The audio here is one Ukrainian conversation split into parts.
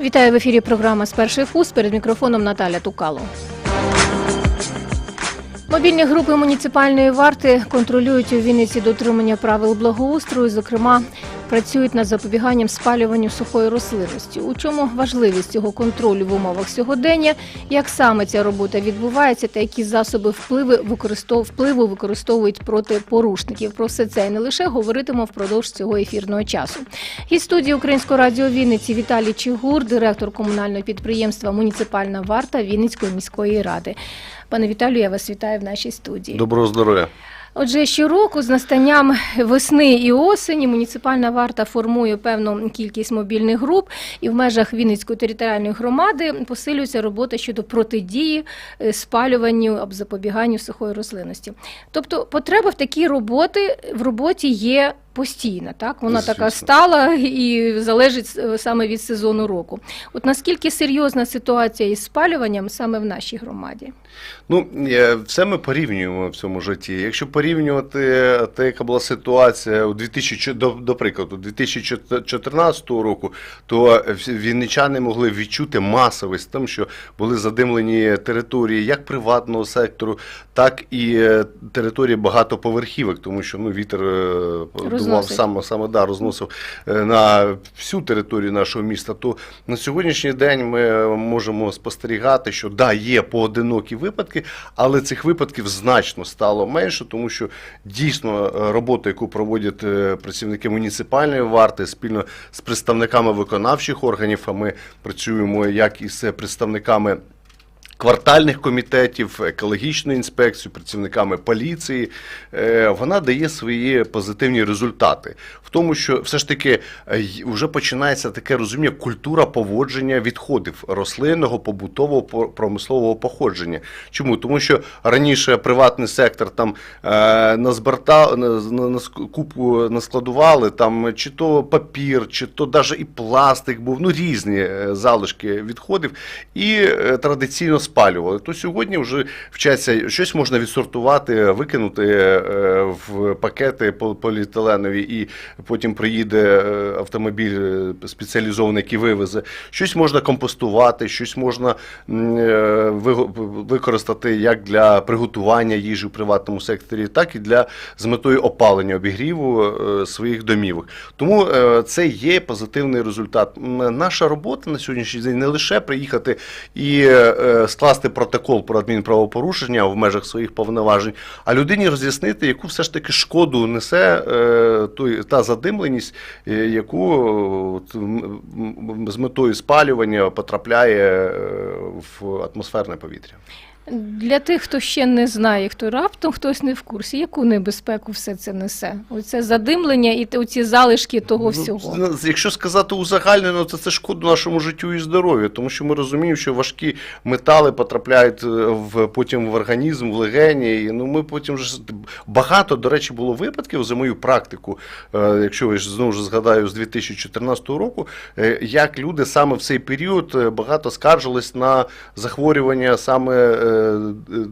Вітаю в ефірі програма перших вуз перед мікрофоном Наталя Тукало. Мобільні групи муніципальної варти контролюють у Вінниці дотримання правил благоустрою. Зокрема, працюють над запобіганням спалюванню сухої рослинності. У чому важливість цього контролю в умовах сьогодення, як саме ця робота відбувається, та які засоби впливи використов... впливу використовують проти порушників. Про все це і не лише говоритимо впродовж цього ефірного часу. Гість студії Українського радіо Вінниці Віталій Чигур, директор комунального підприємства Муніципальна варта Вінницької міської ради. Пане Віталію, я вас вітаю в нашій студії. Доброго здоров'я. Отже, щороку з настанням весни і осені муніципальна варта формує певну кількість мобільних груп, і в межах Вінницької територіальної громади посилюється робота щодо протидії е, спалюванню або запобіганню сухої рослинності. Тобто, потреба в такій роботи в роботі є. Постійна, так вона така стала і залежить е, саме від сезону року. От наскільки серйозна ситуація із спалюванням саме в нашій громаді? Ну, е, все ми порівнюємо в цьому житті. Якщо порівнювати те, яка була ситуація у 2000, до, до прикладу, 2014 року, то вінничани могли відчути масовість тим, що були задимлені території як приватного сектору, так і е, території багатоповерхівок, тому що ну, вітер е, саме, саме да, розносив е, на всю територію нашого міста. То на сьогоднішній день ми можемо спостерігати, що да, є поодинокі випадки, але цих випадків значно стало менше, тому що дійсно е, робота, яку проводять е, працівники муніципальної варти спільно з представниками виконавчих органів, а ми працюємо як із представниками. Квартальних комітетів, екологічної інспекції, працівниками поліції, е, вона дає свої позитивні результати. В тому, що все ж таки е, вже починається таке розуміння культура поводження відходів рослинного, побутового, промислового походження. Чому? Тому що раніше приватний сектор там е, назберта, на, на, на купу наскладували, там чи то папір, чи то навіть і пластик був, ну різні е, залишки відходів, і е, традиційно спалювали. То сьогодні вже вчаться, щось можна відсортувати, викинути е, в пакети пол- поліетиленові, і потім приїде е, автомобіль е, спеціалізований, який вивезе. Щось можна компостувати, щось можна використати як для приготування їжі в приватному секторі, так і для з метою опалення обігріву своїх домівок. Тому це є позитивний результат. Наша робота на сьогоднішній день не лише приїхати і скласти протокол про адмінправопорушення в межах своїх повноважень, а людині роз'яснити, яку все ж таки шкоду несе е, та задимленість, е, яку е, з метою спалювання потрапляє е, в атмосферне повітря. Для тих, хто ще не знає, хто раптом хтось не в курсі, яку небезпеку все це несе? Оце задимлення і оці залишки того всього. Ну, якщо сказати узагальнено, то це шкода нашому життю і здоров'ю, тому що ми розуміємо, що важкі метали потрапляють е, в потім в організм, в легені. І, ну ми потім вже багато, до речі, було випадків за мою практику, е, якщо я ж знову ж згадаю з 2014 року, е, як люди саме в цей період багато скаржились на захворювання саме е,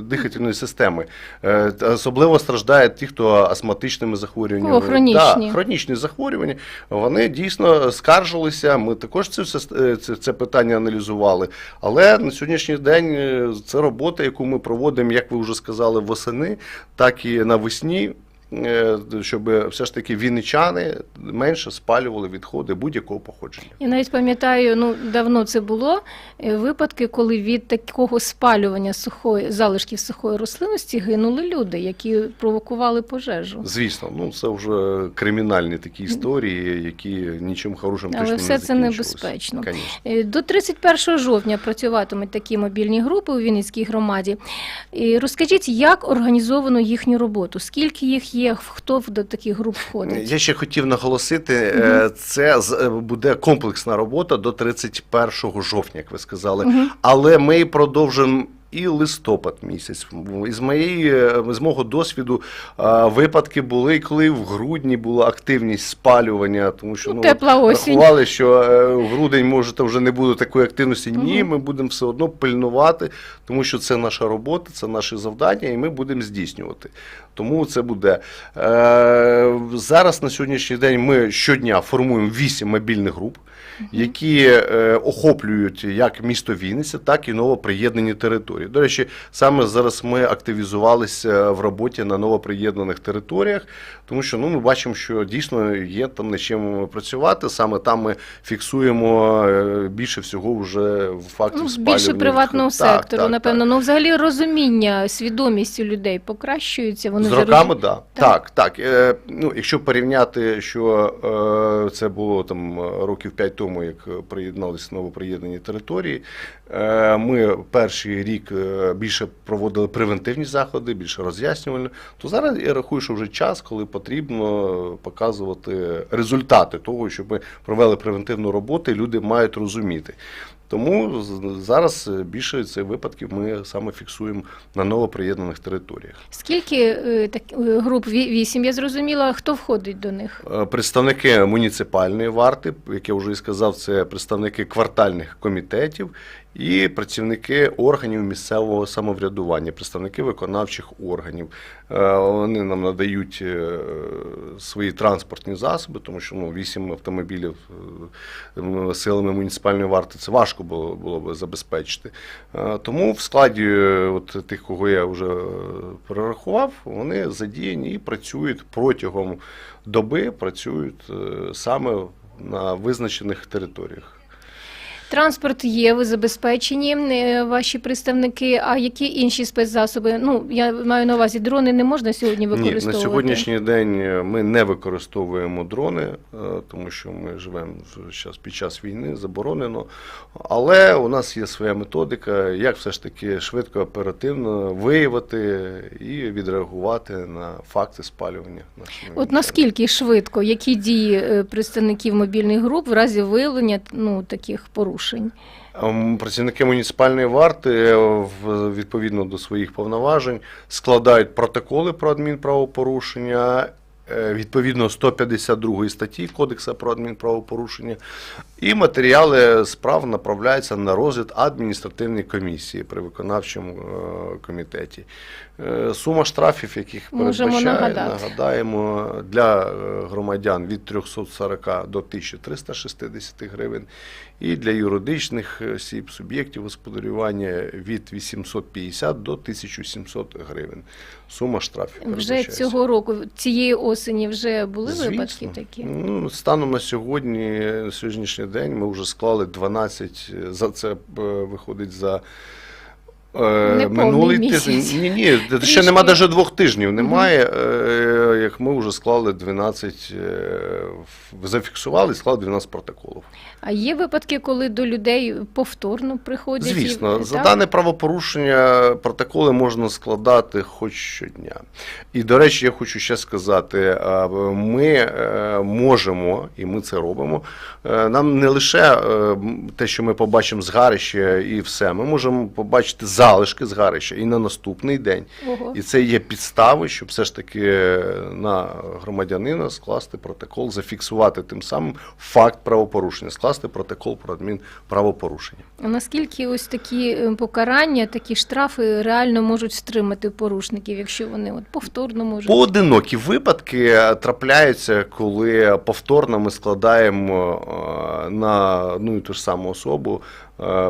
дихательної системи. Е, Особливо страждають ті, хто астматичними захворюваннями. О, хронічні. Да, хронічні захворювання. Вони дійсно скаржилися. Ми також це, все, е, це, це питання аналізували. Але на сьогоднішній день це робота, яку ми проводимо, як ви вже сказали, восени, так і навесні. Е, Щоб все ж таки вінничани менше спалювали відходи будь-якого походження. Я навіть пам'ятаю, ну давно це було е, випадки, коли від такого спалювання сухої залишків сухої рослинності гинули люди, які провокували пожежу. Звісно, ну це вже кримінальні такі історії, які нічим хорошим Але точно все не це небезпечно. Конечно. Е, До 31 жовтня працюватимуть такі мобільні групи у Вінницькій громаді. Розкажіть, як організовано їхню роботу? Скільки їх є? Хто до таких груп входить? Я ще хотів наголосити, е, це е, буде комплексна робота до 31 жовтня, як ви сказали. Мгм. Але ми продовжимо і листопад місяць. Із моєї е, з мого досвіду випадки були, коли в грудні була активність спалювання, тому що Ну, тепла осінь. рахували, що в грудень може там вже не буде такої активності. Ні, ми будемо все одно пильнувати, тому що це наша робота, це наші завдання, і ми будемо здійснювати. Тому це буде е, зараз. На сьогоднішній день ми щодня формуємо 8 мобільних груп, які е, охоплюють як місто Вінниця, так і новоприєднані території. До речі, саме зараз ми активізувалися в роботі на новоприєднаних територіях, тому що ну ми бачимо, що дійсно є там над чим працювати. Саме там ми фіксуємо е, більше всього вже фактів Ну, спалювання. більше приватного Так, сектору, так, напевно. так. Ну, взагалі розуміння, свідомість у людей покращується. Вони З роками, да. так. Так, Е, ну, якщо порівняти, що е, це було там е, років 5 тому, як приєдналися новоприєднані території, е, ми перший рік е, більше проводили превентивні заходи, більше роз'яснювальні, то зараз я рахую, що вже час, коли потрібно показувати результати того, щоб ми провели превентивну роботу, і люди мають розуміти. Тому зараз е, більше цих випадків ми саме фіксуємо на новоприєднаних територіях. Скільки е, так, е, груп? Ві- Вісім, я зрозуміла. Хто входить до них? Представники муніципальної варти, як я вже і сказав, це представники квартальних комітетів і працівники органів місцевого самоврядування, представники виконавчих органів. Е, Вони нам надають е, свої транспортні засоби, тому що ну, 8 автомобілів е, силами муніципальної варти це важко було, було би забезпечити. Тому в складі от тих, кого я вже перерахував, вони задіяні і працюють протягом доби, працюють саме на визначених територіях. Транспорт є, ви забезпечені, е, ваші представники. А які інші спецзасоби? Ну, я маю на увазі, дрони не можна сьогодні Ні, на сьогоднішній день е, ми не використовуємо дрони, е, тому що ми живемо зараз під час війни, заборонено. Але у нас є своя методика, як все ж таки швидко, оперативно виявити і відреагувати на факти спалювання. От наскільки швидко, які дії представників мобільних груп в разі виявлення ну, таких порушень? Ем, Працівники муніципальної варти е, відповідно до своїх повноважень складають протоколи про адмінправопорушення. е, Відповідно 152 статті Кодексу про адмінправопорушення, і матеріали справ направляються на розгляд адміністративної комісії при виконавчому е, комітеті. Сума штрафів, яких передбачає, нагадаємо, для громадян від 340 до 1360 гривень, і для юридичних осіб, суб'єктів господарювання від 850 до 1700 гривень. Сума штрафів Вже цього року, цієї осені, вже були Звісно. випадки такі? Ну, станом на сьогодні, на сьогоднішній день, ми вже склали 12, за це е, виходить за. е, Неповний Минулий тиждень. Ні, ні, ще нема навіть двох тижнів. Немає. Е, Як ми вже склали 12, е, зафіксували і склали 12 протоколів. А є випадки, коли до людей повторно приходять? і- Звісно, за так? дане правопорушення протоколи можна складати хоч щодня. І, до речі, я хочу ще сказати: ми е, можемо, і ми це робимо. е, Нам не лише е, те, що ми побачимо згарище і все, ми можемо побачити залишки згарища і на наступний день. Ого. І це є підстави, щоб все ж таки на громадянина скласти протокол, зафіксувати тим самим факт правопорушення, скласти протокол про адмінправопорушення. А наскільки ось такі е, покарання, такі штрафи реально можуть стримати порушників, якщо вони от повторно можуть? Поодинокі випадки трапляються, коли повторно ми складаємо е, на одну і ту ж саму особу,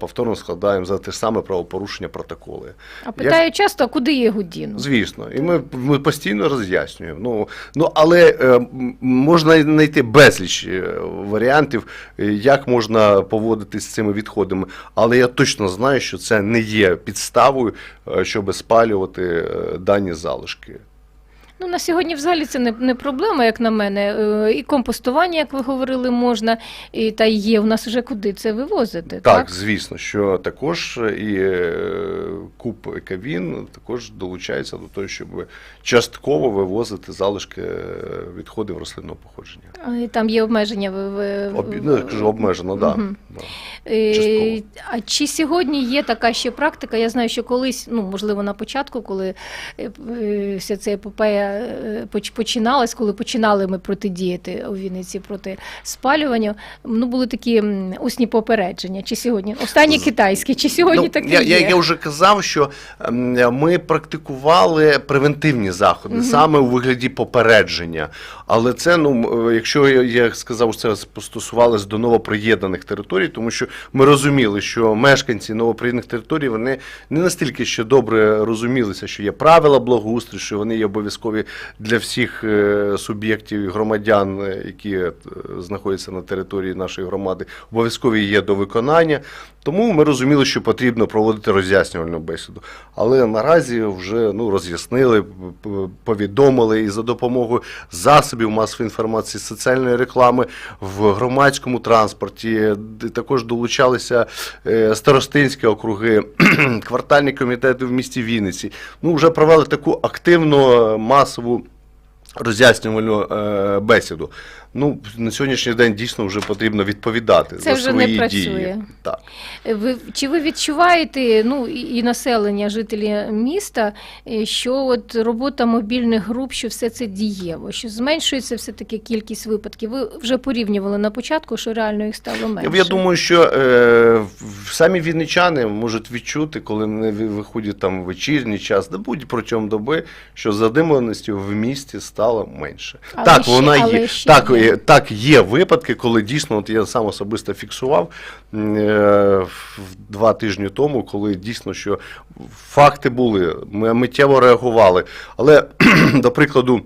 повторно складаємо за те ж саме правопорушення протоколи. А питаю часто, куди я його? Звісно, і ми, ми постійно роз'яснюємо. Ну, ну але е, можна знайти безліч е, варіантів, е, як можна поводитись з цими відходами. Але я точно знаю, що це не є підставою, е, щоб спалювати е, дані залишки. Ну, на сьогодні взагалі це не, не проблема, як на мене. Е, І компостування, як ви говорили, можна, і, та є. У нас вже куди це вивозити. Так, Так, звісно, що також і е, куб Екавін також долучається до того, щоб частково вивозити залишки е, відходів рослинного походження. І Там є обмеження. В, в, Об, ну, я кажу, обмежено, да. Мгм. да. Е, А чи сьогодні є така ще практика? Я знаю, що колись, ну можливо, на початку, коли е, е, вся ця епопея е, починалась, коли починали ми протидіяти у Вінниці проти спалювання, ну були такі усні попередження. Чи сьогодні останні китайські, чи сьогодні ну, таке я, є? я, вже казав, що ем, ми практикували превентивні заходи саме у вигляді попередження. Але це, ну, е, якщо я, сказав, це стосувалося до новоприєднаних територій, тому що ми розуміли, що мешканці новоприєднаних територій вони не настільки ще добре розумілися, що є правила благоустрою, що вони є обов'язкові для всіх е, суб'єктів і громадян, е, які знаходяться на території нашої громади, обов'язкові є до виконання. Тому ми розуміли, що потрібно проводити роз'яснювальну бесіду. Але наразі вже ну, роз'яснили, повідомили і за допомогою засобів масової інформації, соціальної реклами в громадському транспорті, також долучалися е, старостинські округи, квартальні комітети в місті Вінниці. Ну, вже провели таку активну е, масову роз'яснювальну е, бесіду. Ну, на сьогоднішній день дійсно вже потрібно відповідати Це за вже не працює. дії. Так. Ви чи ви відчуваєте, ну і населення, жителі міста, е, що от робота мобільних груп, що все це дієво, що зменшується все таки кількість випадків? Ви вже порівнювали на початку, що реально їх стало менше. Я думаю, що е, самі вінничани можуть відчути, коли вони виходять там вечірній час, да будь протягом доби, що задимленості в місті стало менше. Але так, ще- вона є. ще Так, є. е, так, є випадки, коли дійсно, от я сам особисто фіксував е, два тижні тому, коли дійсно що факти були, ми миттєво реагували. Але, до прикладу,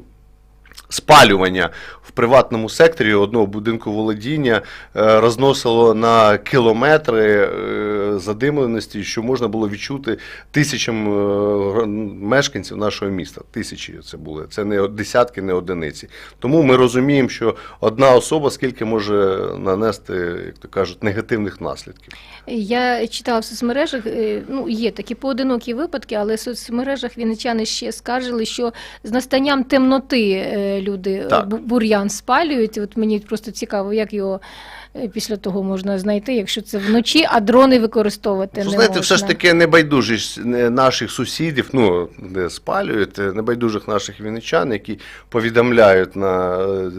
спалювання в приватному секторі одного будинку володіння е, розносило на кілометри е, задимленості, що можна було відчути тисячам е, мешканців нашого міста. Тисячі це були. Це не десятки, не одиниці. Тому ми розуміємо, що одна особа скільки може нанести, як то кажуть, негативних наслідків. Я читала в соцмережах, ну є такі поодинокі випадки, але в соцмережах вінничани ще скаржили, що з настанням темноти люди е, Так. бур'ян спалюють. От мені просто цікаво, як його після того можна знайти, якщо це вночі, а дрони використовувати Ну, не знаєте, можна. все ж таки небайдужість е, наших сусідів, ну, де спалюють, е, небайдужих наших вінничан, які повідомляють на е,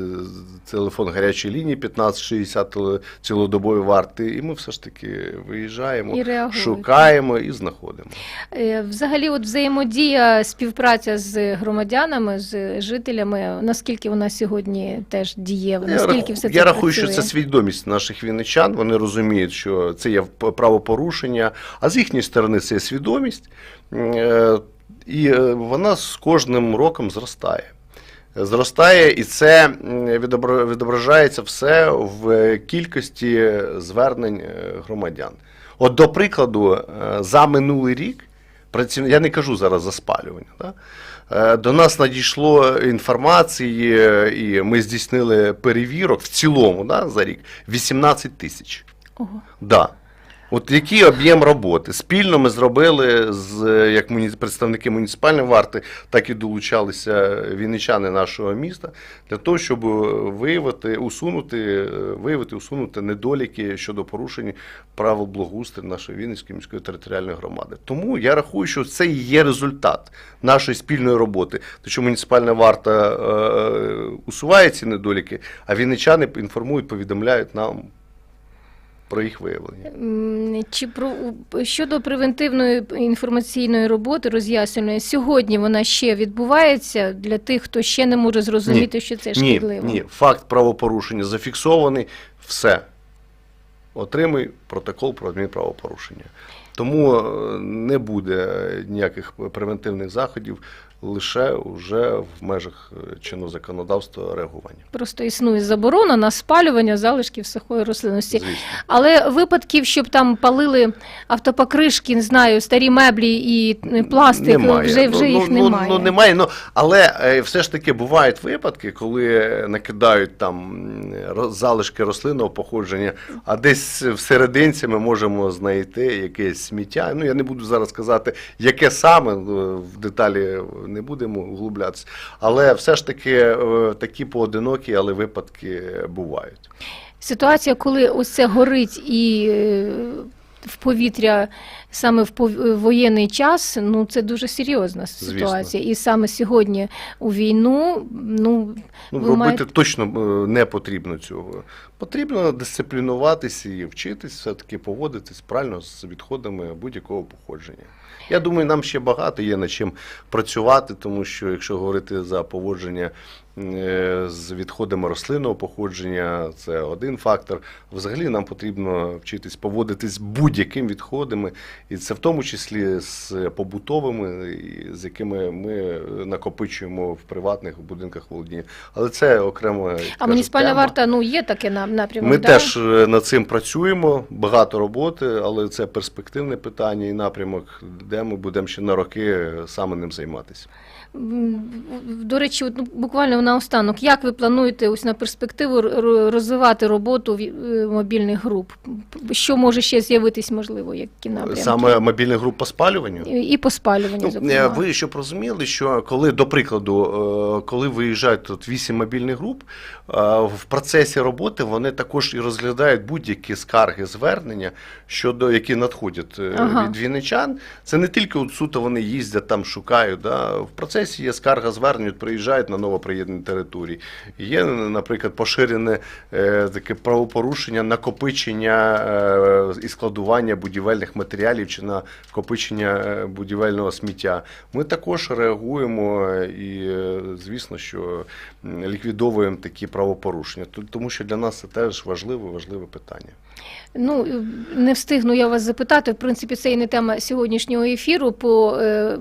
телефон гарячої лінії 1560 теле- цілодобової варти, і ми все ж таки виїжджаємо, І шукаємо і знаходимо. Е, Взагалі, от взаємодія, співпраця з громадянами, з жителями, наскільки вона сьогодні теж дієва, наскільки все це я рахую, працює? що це свідомість наших вінничан. Вони розуміють, що це є правопорушення, а з їхньої сторони це є свідомість, Е, і е, вона з кожним роком зростає. Зростає, і це відображається все в кількості звернень е, громадян. От, до прикладу, за минулий рік, я не кажу зараз за спалювання, да? Е, До нас надійшло інформації, е, і ми здійснили перевірок в цілому да, за рік 18 тисяч. Ого. Да. От який об'єм роботи? Спільно ми зробили з е, як муні- представники муніципальної варти, так і долучалися вінничани нашого міста для того, щоб виявити, усунути, е, виявити, усунути недоліки щодо порушень правил благоустрою нашої Вінницької міської територіальної громади. Тому я рахую, що це і є результат нашої спільної роботи. Тому що муніципальна варта е, усуває ці недоліки, а вінничани інформують, повідомляють нам про їх виявлення. Чи про щодо превентивної інформаційної роботи роз'яснювальної, сьогодні вона ще відбувається для тих, хто ще не може зрозуміти, що це Ні, шкідливо? ні, факт правопорушення зафіксований, все. Отримуй протокол про адмінправопорушення. Тому е, не буде ніяких превентивних заходів лише вже в межах е, чинного законодавства реагування. Просто існує заборона на спалювання залишків сухої рослинності. Звісно. Але випадків, щоб там палили автопокришки, не знаю, старі меблі і е, пластик, Немає. вже, вже ну, їх ну, немає. Ну, немає. Ну, але е, все ж таки бувають випадки, коли накидають там залишки рослинного походження, а десь всерединці ми можемо знайти якесь сміття. Ну, я не буду зараз казати, яке саме, в деталі не будемо углублятися. Але все ж таки е, такі поодинокі, але випадки бувають. Ситуація, коли ось це горить і е, в повітря саме в воєнний час, ну це дуже серйозна ситуація. І саме сьогодні у війну, ну Ну, робити маєте- точно е, не потрібно цього. Потрібно дисциплінуватися і вчитись, все-таки поводитись правильно з відходами будь-якого походження. Я думаю, нам ще багато є над чим працювати, тому що якщо говорити за поводження е, з відходами рослинного походження, це один фактор. Взагалі нам потрібно вчитись поводитись будь-яким відходами, і це в тому числі з побутовими, з якими ми накопичуємо в приватних будинках володіння. Але це окремо. а муніципальна варта ну є таке на- напрямок. Ми да? теж е, над цим працюємо, багато роботи, але це перспективне питання і напрямок, де ми будемо ще на роки саме ним займатися. До речі, от, ну, буквально наостанок, як ви плануєте ось на перспективу розвивати роботу е, мобільних груп? Що може ще з'явитись, можливо, які напрямки? Саме мобільних груп по спалюванню. І по спалюванню, Ну, зокрема. е, ви щоб розуміли, що коли, до прикладу, е, коли виїжджають тут вісім мобільних груп, е, в процесі роботи вони також і розглядають будь-які скарги, звернення, щодо які надходять Ага. від вінничан. Це не тільки от суто вони їздять там, шукають. Да? В процесі є скарга звернення, приїжджають на новоприєднані території. Є, наприклад, поширене таке правопорушення, накопичення і складування будівельних матеріалів чи накопичення копичення будівельного сміття. Ми також реагуємо і, е, звісно, що ліквідовуємо такі правопорушення, тому що для нас це теж важливе, важливе питання. Ну, е, не встигну я вас запитати. В принципі, це і не тема сьогоднішнього ефіру по, е,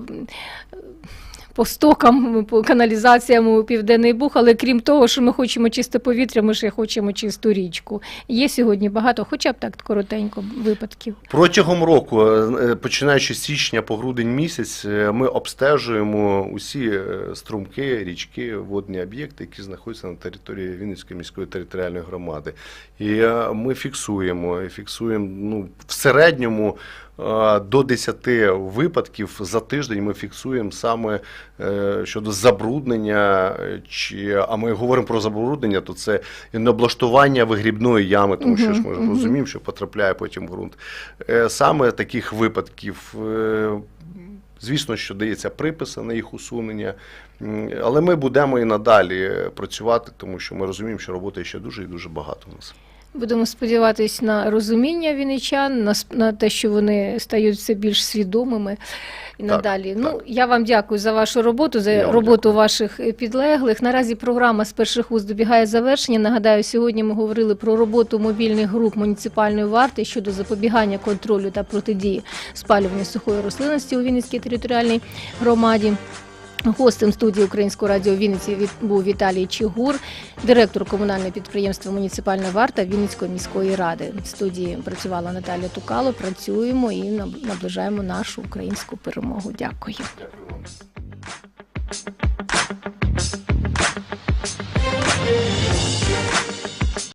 по стокам, по каналізаціям у Південний Буг, але крім того, що ми хочемо чисте повітря, ми ще хочемо чисту річку. Є сьогодні багато, хоча б так коротенько, випадків. Протягом року, е, починаючи з січня по грудень місяць, е, ми обстежуємо усі е, струмки, річки, водні об'єкти, які знаходяться на території Вінницької міської територіальної громади. І е, ми фіксуємо, фіксуємо ну, в середньому. Е, До 10 випадків за тиждень ми фіксуємо саме е, щодо забруднення. е, Чи, а ми говоримо про забруднення, то це і не облаштування вигрібної ями, тому що ж ми розуміємо, що потрапляє потім в ґрунт. Саме таких випадків, звісно, що дається приписи на їх усунення, але ми будемо і надалі працювати, тому що ми розуміємо, що роботи ще дуже і дуже багато у нас. Будемо сподіватись на розуміння вінничан, на, на те, що вони стають все більш свідомими і Так, надалі. так. Ну, я вам дякую за вашу роботу, за Я роботу дякую. ваших е, підлеглих. Наразі програма з перших вуз добігає завершення. Нагадаю, сьогодні ми говорили про роботу мобільних груп муніципальної варти щодо запобігання контролю та протидії спалюванню сухої рослинності у Вінницькій територіальній громаді. Гостем студії Українського радіо Вінниці був Віталій Чигур, директор комунального підприємства Муніципальна варта Вінницької міської ради. В студії працювала Наталя Тукало. Працюємо і наб- наближаємо нашу українську перемогу. Дякую.